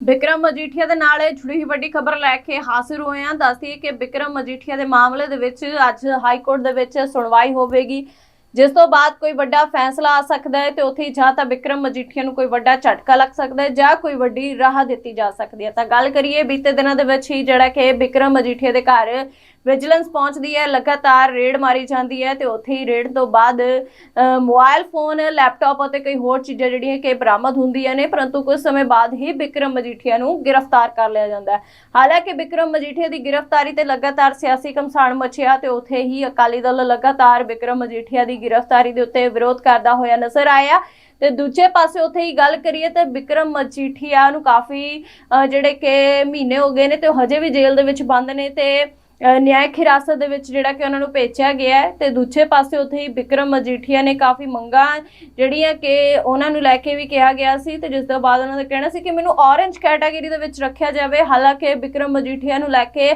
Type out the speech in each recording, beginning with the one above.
ਵਿਕਰਮ ਮਜੀਠੀਆ ਦੇ ਨਾਲ ਜੁੜੀ ਹੋਈ ਵੱਡੀ ਖਬਰ ਲੈ ਕੇ ਹਾਜ਼ਰ ਹੋਏ ਹਾਂ। ਦੱਸਦੀ ਕਿ ਵਿਕਰਮ ਮਜੀਠੀਆ ਦੇ ਮਾਮਲੇ ਦੇ ਵਿੱਚ ਅੱਜ ਹਾਈ ਕੋਰਟ ਦੇ ਵਿੱਚ ਸੁਣਵਾਈ ਹੋਵੇਗੀ। ਜਿਸ ਤੋਂ ਬਾਅਦ ਕੋਈ ਵੱਡਾ ਫੈਸਲਾ ਆ ਸਕਦਾ ਹੈ ਤੇ ਉੱਥੇ ਜਾਂ ਤਾਂ ਬਿਕਰਮ ਮਜੀਠੀਆ ਨੂੰ ਕੋਈ ਵੱਡਾ ਝਟਕਾ ਲੱਗ ਸਕਦਾ ਹੈ ਜਾਂ ਕੋਈ ਵੱਡੀ ਰਾਹ ਦਿੱਤੀ ਜਾ ਸਕਦੀ ਹੈ। ਤਾਂ ਗੱਲ ਕਰੀਏ, ਬੀਤੇ ਦਿਨਾਂ ਦੇ ਵਿੱਚ ਹੀ ਜਿਹੜਾ ਕਿ ਬਿਕਰਮ ਮਜੀਠੀਆ ਦੇ ਘਰ ਵਿਜੀਲੈਂਸ ਪਹੁੰਚਦੀ ਹੈ ਲਗਾਤਾਰ ਰੇਡ ਮਾਰੀ ਜਾਂਦੀ ਹੈ ਤੇ ਉੱਥੇ ਹੀ ਰੇਡ ਤੋਂ ਬਾਅਦ ਅ, ਮੋਬਾਈਲ ਫੋਨ ਲੈਪਟਾਪ ਅਤੇ ਕਈ ਹੋਰ ਚੀਜ਼ਾਂ ਜਿਹੜੀਆਂ ਕਿ ਬਰਾਮਦ ਹੁੰਦੀਆਂ ਨੇ ਪਰੰਤੂ ਕੁਝ ਸਮੇਂ ਬਾਅਦ ਹੀ ਵਿਕਰਮ ਮਜੀਠੀਆ ਨੂੰ ਗ੍ਰਿਫਤਾਰ ਕਰ ਲਿਆ ਜਾਂਦਾ ਹੈ। ਹਾਲਾਂਕਿ ਵਿਕਰਮ ਮਜੀਠੀਆ ਦੀ ਗ੍ਰਿਫਤਾਰੀ ਤੇ ਲਗਾਤਾਰ ਸਿਆਸੀ ਘਮਸਾਣ ਮਚਿਆ ਤੇ ਉੱਥੇ ਹੀ ਅਕਾਲੀ ਦਲ ਲਗਾਤਾਰ ਵਿਕਰਮ ਮਜੀਠੀਆ ਦੀ ਗ੍ਰਿਫਤਾਰੀ ਦੇ ਉੱਤੇ ਵਿਰੋਧ ਕਰਦਾ ਹੋਇਆ ਨਜ਼ਰ ਆਇਆ। ਤੇ ਦੂਜੇ ਪਾਸੇ ਉੱਥੇ ਹੀ ਗੱਲ ਕਰੀਏ ਤਾਂ ਵਿਕਰਮ ਮਜੀਠੀਆ ਨੂੰ ਕਾਫੀ ਜਿਹੜੇ ਕਿ ਮਹੀਨੇ ਹੋ ਗਏ ਨੇ ਤੇ ਉਹ ਹਜੇ ਵੀ ਜੇਲ੍ਹ ਦੇ ਵਿੱਚ ਬੰਦ ਨੇ ਤੇ ਨਿਆਇਕ ਹਿਰਾਸਤ ਦੇ ਵਿੱਚ ਜਿਹੜਾ ਕਿ ਉਹਨਾਂ ਨੂੰ ਭੇਜਿਆ ਗਿਆ ਹੈ ਤੇ ਦੂਜੇ ਪਾਸੇ ਉੱਥੇ ਹੀ ਵਿਕਰਮ ਮਜੀਠੀਆ ਨੇ ਕਾਫੀ ਮੰਗਾਂ ਜਿਹੜੀਆਂ ਕਿ ਉਹਨਾਂ ਨੂੰ ਲੈ ਕੇ ਵੀ ਕਿਹਾ ਗਿਆ ਸੀ ਤੇ ਜਿਸ ਤੋਂ ਬਾਅਦ ਉਹਨਾਂ ਦਾ ਕਹਿਣਾ ਸੀ ਕਿ ਮੈਨੂੰ ਔਰੇਂਜ ਕੈਟਾਗਰੀ ਦੇ ਵਿੱਚ ਰੱਖਿਆ ਜਾਵੇ। ਹਾਲਾਂਕਿ ਵਿਕਰਮ ਮਜੀਠੀਆ ਨੂੰ ਲੈ ਕੇ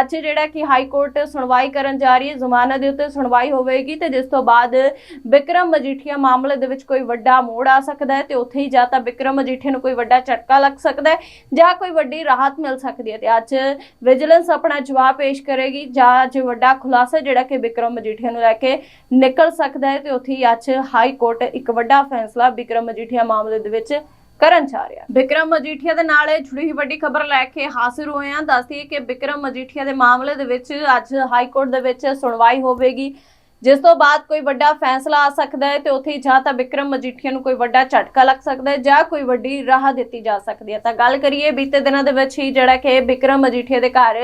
ਅੱਜ ਜਿਹੜਾ ਕਿ ਹਾਈ ਕੋਰਟ ਸੁਣਵਾਈ ਕਰਨ ਜਾ ਰਹੀ ਹੈ, ਜ਼ਮਾਨਤ ਦੇ ਉੱਤੇ ਸੁਣਵਾਈ ਹੋਵੇਗੀ ਤੇ ਜਿਸ ਤੋਂ ਬਾਅਦ ਵਿਕਰਮ ਮਜੀਠੀਆ ਮਾਮਲੇ ਦੇ ਵਿੱਚ ਕੋਈ ਵੱਡਾ ਮੋੜ ਆ ਸਕਦਾ ਹੈ ਤੇ ਉੱਥੇ ਹੀ ਜਾਂ ਤਾਂ ਵਿਕਰਮ ਮਜੀਠੀਆ ਨੂੰ ਕੋਈ ਵੱਡਾ ਝਟਕਾ ਲੱਗ ਸਕਦਾ ਹੈ ਜਾਂ ਕੋਈ ਵੱਡੀ ਰਾਹਤ ਮਿਲ ਸਕਦੀ ਹੈ ਤੇ ਅੱਜ ਵਿਜੀਲੈਂਸ ਆਪਣਾ ਜਵਾਬ ਪੇਸ਼ ਕਰੇਗੀ ਜਾਂ ਅੱਜ ਵੱਡਾ ਖੁਲਾਸਾ ਜਿਹੜਾ ਕਿ ਵਿਕਰਮ ਮਜੀਠੀਆ ਨੂੰ ਲੈ ਕੇ ਨਿਕਲ ਸਕਦਾ ਹੈ ਤੇ ਉੱਥੇ ਹੀ ਅੱਜ ਹਾਈ ਕੋਰਟ ਇੱਕ ਵੱਡਾ ਫੈਸਲਾ ਵਿਕਰਮ ਮਜੀਠੀਆ ਮਾਮਲੇ ਦੇ ਵਿੱਚ ਕਰਨ ਜਾ ਰਿਹਾ ਵਿਕਰਮ ਮਜੀਠੀਆ ਦੇ ਨਾਲ ਇਹ ਜੁੜੀ ਵੱਡੀ ਖਬਰ ਲੈ ਕੇ ਹਾਜ਼ਰ ਹੋਏ ਹਾਂ। ਦੱਸਦੀ ਹੈ ਕਿ ਵਿਕਰਮ ਮਜੀਠੀਆ ਦੇ ਮਾਮਲੇ ਦੇ ਵਿੱਚ ਅੱਜ ਹਾਈ ਕੋਰਟ ਦੇ ਵਿੱਚ ਸੁਣਵਾਈ ਹੋਵੇਗੀ। ਜਿਸ ਤੋਂ ਬਾਅਦ ਕੋਈ ਵੱਡਾ ਫੈਸਲਾ ਆ ਸਕਦਾ ਹੈ ਤੇ ਉੱਥੇ ਜਾਂ ਤਾਂ ਵਿਕਰਮ ਮਜੀਠੀਆ ਨੂੰ ਕੋਈ ਵੱਡਾ ਝਟਕਾ ਲੱਗ ਸਕਦਾ ਹੈ ਜਾਂ ਕੋਈ ਵੱਡੀ ਰਾਹ ਦਿੱਤੀ ਜਾ ਸਕਦੀ ਹੈ। ਤਾਂ ਗੱਲ ਕਰੀਏ ਬੀਤੇ ਦਿਨਾਂ ਦੇ ਵਿੱਚ ਹੀ ਜਿਹੜਾ ਕਿ ਵਿਕਰਮ ਮਜੀਠੀਆ ਦੇ ਘਰ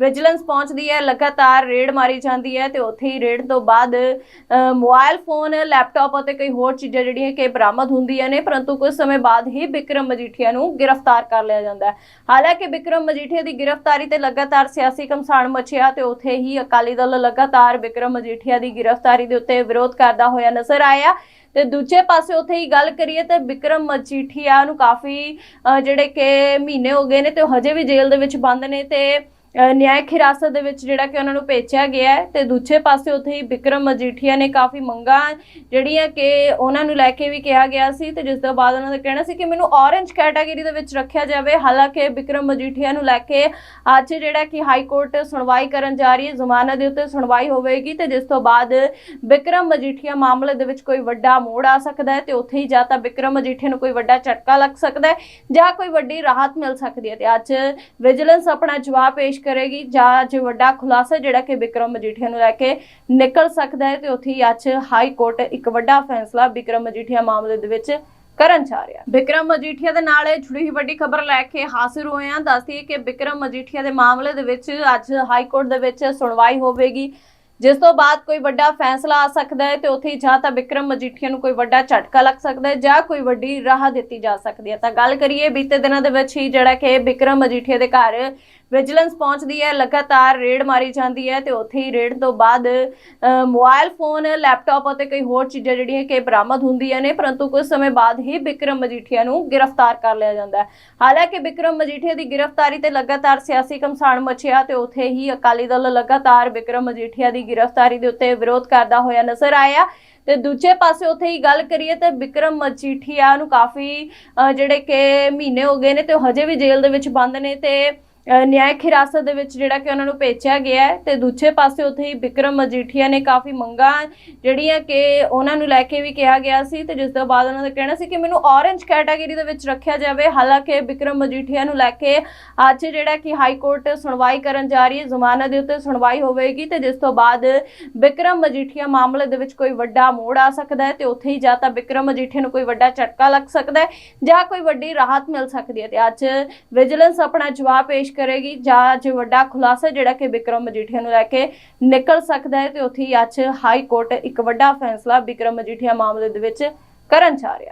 ਵਿਜੀਲੈਂਸ ਪਹੁੰਚਦੀ ਹੈ ਲਗਾਤਾਰ ਰੇਡ ਮਾਰੀ ਜਾਂਦੀ ਹੈ ਤੇ ਉੱਥੇ ਹੀ ਰੇਡ ਤੋਂ ਬਾਅਦ ਅ, ਮੋਬਾਈਲ ਫੋਨ ਲੈਪਟਾਪ ਅਤੇ ਕਈ ਹੋਰ ਚੀਜ਼ਾਂ ਜਿਹੜੀਆਂ ਕਿ ਬਰਾਮਦ ਹੁੰਦੀਆਂ ਨੇ ਪਰੰਤੂ ਕੁਝ ਸਮੇਂ ਬਾਅਦ ਹੀ ਵਿਕਰਮ ਮਜੀਠੀਆ ਨੂੰ ਗ੍ਰਿਫਤਾਰ ਕਰ ਲਿਆ ਜਾਂਦਾ ਹੈ। ਹਾਲਾਂਕਿ ਵਿਕਰਮ ਮਜੀਠੀਆ ਦੀ ਗ੍ਰਿਫਤਾਰੀ ਤੇ ਲਗਾਤਾਰ ਸਿਆਸੀ ਘਮਸਾਣ ਮਚਿਆ ਤੇ ਉੱਥੇ ਹੀ ਅਕਾਲੀ ਦਲ ਲਗਾਤਾਰ ਵਿਕਰਮ ਮਜੀਠੀਆ ਦੀ ਗ੍ਰਿਫਤਾਰੀ ਦੇ ਉੱਤੇ ਵਿਰੋਧ ਕਰਦਾ ਹੋਇਆ ਨਜ਼ਰ ਆਇਆ। ਤੇ ਦੂਜੇ ਪਾਸੇ ਉੱਥੇ ਹੀ ਗੱਲ ਕਰੀਏ ਤੇ ਵਿਕਰਮ ਮਜੀਠੀਆ ਨੂੰ ਕਾਫੀ ਜਿਹੜੇ ਕਿ ਮਹੀਨੇ ਹੋ ਗਏ ਨੇ ਤੇ ਉਹ ਹਜੇ ਵੀ ਜੇਲ੍ਹ ਦੇ ਵਿੱਚ ਬੰਦ ਨੇ ਤੇ ਨਿਆਇਕ ਹਿਰਾਸਤ ਦੇ ਵਿੱਚ ਜਿਹੜਾ ਕਿ ਉਹਨਾਂ ਨੂੰ ਭੇਜਿਆ ਗਿਆ ਹੈ ਤੇ ਦੂਜੇ ਪਾਸੇ ਉੱਥੇ ਹੀ ਵਿਕਰਮ ਮਜੀਠੀਆ ਨੇ ਕਾਫੀ ਮੰਗਾਂ ਜਿਹੜੀਆਂ ਕਿ ਉਹਨਾਂ ਨੂੰ ਲੈ ਕੇ ਵੀ ਕਿਹਾ ਗਿਆ ਸੀ ਤੇ ਜਿਸ ਤੋਂ ਬਾਅਦ ਉਹਨਾਂ ਦਾ ਕਹਿਣਾ ਸੀ ਕਿ ਮੈਨੂੰ ਔਰੇਂਜ ਕੈਟਾਗਰੀ ਦੇ ਵਿੱਚ ਰੱਖਿਆ ਜਾਵੇ। ਹਾਲਾਂਕਿ ਵਿਕਰਮ ਮਜੀਠੀਆ ਨੂੰ ਲੈ ਕੇ ਅੱਜ ਜਿਹੜਾ ਕਿ ਹਾਈ ਕੋਰਟ ਸੁਣਵਾਈ ਕਰਨ ਜਾ ਰਹੀ ਹੈ, ਜ਼ਮਾਨਤ ਦੇ ਉੱਤੇ ਸੁਣਵਾਈ ਹੋਵੇਗੀ ਤੇ ਜਿਸ ਤੋਂ ਬਾਅਦ ਵਿਕਰਮ ਮਜੀਠੀਆ ਮਾਮਲੇ ਦੇ ਵਿੱਚ ਕੋਈ ਵੱਡਾ ਮੋੜ ਆ ਸਕਦਾ ਹੈ ਤੇ ਉੱਥੇ ਹੀ ਜਾਂ ਤਾਂ ਵਿਕਰਮ ਮਜੀਠੀਆ ਨੂੰ ਕੋਈ ਵੱਡਾ ਝਟਕਾ ਲੱਗ ਸਕਦਾ ਹੈ ਜਾਂ ਕੋਈ ਵੱਡੀ ਰਾਹਤ ਮਿਲ ਸਕਦੀ ਹੈ ਤੇ ਅੱਜ ਵਿਜੀਲੈਂਸ ਆਪਣਾ ਜਵਾਬ ਪੇਸ਼ ਕਰੇਗੀ ਜਾਂ ਅੱਜ ਵੱਡਾ ਖੁਲਾਸਾ ਜਿਹੜਾ ਕਿ ਵਿਕਰਮ ਮਜੀਠੀਆ ਨੂੰ ਲੈ ਕੇ ਨਿਕਲ ਸਕਦਾ ਹੈ ਤੇ ਉੱਥੇ ਹੀ ਅੱਜ ਹਾਈ ਕੋਰਟ ਇੱਕ ਵੱਡਾ ਫੈਸਲਾ ਵਿਕਰਮ ਮਜੀਠੀਆ ਮਾਮਲੇ ਦੇ ਵਿੱਚ ਕਰਨ ਜਾ ਰਿਹਾ ਵਿਕਰਮ ਮਜੀਠੀਆ ਦੇ ਨਾਲ ਜੁੜੀ ਹੋਈ ਵੱਡੀ ਖਬਰ ਲੈ ਕੇ ਹਾਜ਼ਰ ਹੋਏ ਹਾਂ। ਦੱਸਦੀ ਕਿ ਵਿਕਰਮ ਮਜੀਠੀਆ ਦੇ ਮਾਮਲੇ ਦੇ ਵਿੱਚ ਅੱਜ ਹਾਈ ਕੋਰਟ ਦੇ ਵਿੱਚ ਸੁਣਵਾਈ ਹੋਵੇਗੀ। ਜਿਸ ਤੋਂ ਬਾਅਦ ਕੋਈ ਵੱਡਾ ਫੈਸਲਾ ਆ ਸਕਦਾ ਹੈ ਤੇ ਉੱਥੇ ਜਾਂ ਤਾਂ ਵਿਕਰਮ ਮਜੀਠੀਆ ਨੂੰ ਕੋਈ ਵੱਡਾ ਝਟਕਾ ਲੱਗ ਸਕਦਾ ਹੈ ਜਾਂ ਕੋਈ ਵੱਡੀ ਰਾਹ ਦਿੱਤੀ ਜਾ ਸਕਦੀ ਹੈ। ਤਾਂ ਗੱਲ ਕਰੀਏ ਬੀਤੇ ਦਿਨਾਂ ਦੇ ਵਿੱਚ ਹੀ ਜਿਹੜਾ ਕਿ ਵਿਕਰਮ ਮਜੀਠੀਆ ਦੇ ਘਰ ਵਿਜੀਲੈਂਸ ਪਹੁੰਚਦੀ ਹੈ ਲਗਾਤਾਰ ਰੇਡ ਮਾਰੀ ਜਾਂਦੀ ਹੈ ਤੇ ਉੱਥੇ ਹੀ ਰੇਡ ਤੋਂ ਬਾਅਦ ਅ, ਮੋਬਾਈਲ ਫੋਨ ਲੈਪਟਾਪ ਅਤੇ ਕਈ ਹੋਰ ਚੀਜ਼ਾਂ ਜਿਹੜੀਆਂ ਕਿ ਬਰਾਮਦ ਹੁੰਦੀਆਂ ਨੇ ਪਰੰਤੂ ਕੁਝ ਸਮੇਂ ਬਾਅਦ ਹੀ ਬਿਕਰਮ ਮਜੀਠੀਆ ਨੂੰ ਗ੍ਰਿਫਤਾਰ ਕਰ ਲਿਆ ਜਾਂਦਾ ਹੈ। ਹਾਲਾਂਕਿ ਬਿਕਰਮ ਮਜੀਠੀਆ ਦੀ ਗ੍ਰਿਫਤਾਰੀ ਤੇ ਲਗਾਤਾਰ ਸਿਆਸੀ ਘਮਸਾਣ ਮਚਿਆ ਤੇ ਉੱਥੇ ਹੀ ਅਕਾਲੀ ਦਲ ਲਗਾਤਾਰ ਬਿਕਰਮ ਮਜੀਠੀਆ ਦੀ ਗ੍ਰਿਫਤਾਰੀ ਦੇ ਉੱਤੇ ਵਿਰੋਧ ਕਰਦਾ ਹੋਇਆ ਨਜ਼ਰ ਆਇਆ। ਤੇ ਦੂਜੇ ਪਾਸੇ ਉੱਥੇ ਹੀ ਗੱਲ ਕਰੀਏ ਤਾਂ ਵਿਕਰਮ ਮਜੀਠੀਆ ਨੂੰ ਕਾਫੀ ਜਿਹੜੇ ਕਿ ਮਹੀਨੇ ਹੋ ਗਏ ਨੇ ਤੇ ਉਹ ਹਜੇ ਵੀ ਜੇਲ੍ਹ ਦੇ ਵਿੱਚ ਬੰਦ ਨੇ ਤੇ ਨਿਆਇਕ ਹਿਰਾਸਤ ਦੇ ਵਿੱਚ ਜਿਹੜਾ ਕਿ ਉਹਨਾਂ ਨੂੰ ਭੇਜਿਆ ਗਿਆ ਹੈ ਤੇ ਦੂਜੇ ਪਾਸੇ ਉੱਥੇ ਹੀ ਵਿਕਰਮ ਮਜੀਠੀਆ ਨੇ ਕਾਫੀ ਮੰਗਾਂ ਜਿਹੜੀਆਂ ਕਿ ਉਹਨਾਂ ਨੂੰ ਲੈ ਕੇ ਵੀ ਕਿਹਾ ਗਿਆ ਸੀ ਤੇ ਜਿਸ ਤੋਂ ਬਾਅਦ ਉਹਨਾਂ ਦਾ ਕਹਿਣਾ ਸੀ ਕਿ ਮੈਨੂੰ ਔਰੇਂਜ ਕੈਟਾਗਰੀ ਦੇ ਵਿੱਚ ਰੱਖਿਆ ਜਾਵੇ। ਹਾਲਾਂਕਿ ਵਿਕਰਮ ਮਜੀਠੀਆ ਨੂੰ ਲੈ ਕੇ ਅੱਜ ਜਿਹੜਾ ਕਿ ਹਾਈ ਕੋਰਟ ਸੁਣਵਾਈ ਕਰਨ ਜਾ ਰਹੀ ਹੈ, ਜ਼ਮਾਨਤ ਦੇ ਉੱਤੇ ਸੁਣਵਾਈ ਹੋਵੇਗੀ ਤੇ ਜਿਸ ਤੋਂ ਬਾਅਦ ਵਿਕਰਮ ਮਜੀਠੀਆ ਮਾਮਲੇ ਦੇ ਵਿੱਚ ਕੋਈ ਵੱਡਾ ਮੋੜ ਆ ਸਕਦਾ ਹੈ ਤੇ ਉੱਥੇ ਹੀ ਜਾਂ ਤਾਂ ਵਿਕਰਮ ਮਜੀਠੀਆ ਨੂੰ ਕੋਈ ਵੱਡਾ ਝਟਕਾ ਲੱਗ ਸਕਦਾ ਹੈ ਜਾਂ ਕੋਈ ਵੱਡੀ ਰਾਹਤ ਮਿਲ ਸਕਦੀ ਹੈ ਤੇ ਅੱਜ ਵਿਜੀਲੈਂਸ ਆਪਣਾ ਜਵਾਬ ਪੇਸ਼ ਕਰੇਗੀ ਜਾਂ ਅੱਜ ਵੱਡਾ ਖੁਲਾਸਾ ਜਿਹੜਾ ਕਿ ਵਿਕਰਮ ਮਜੀਠੀਆ ਨੂੰ ਲੈ ਕੇ ਨਿਕਲ ਸਕਦਾ ਹੈ ਤੇ ਉੱਥੇ ਹੀ ਅੱਜ ਹਾਈ ਕੋਰਟ ਇੱਕ ਵੱਡਾ ਫੈਸਲਾ ਵਿਕਰਮ ਮਜੀਠੀਆ ਮਾਮਲੇ ਦੇ ਵਿੱਚ ਕਰਨ ਜਾ ਰਿਹਾ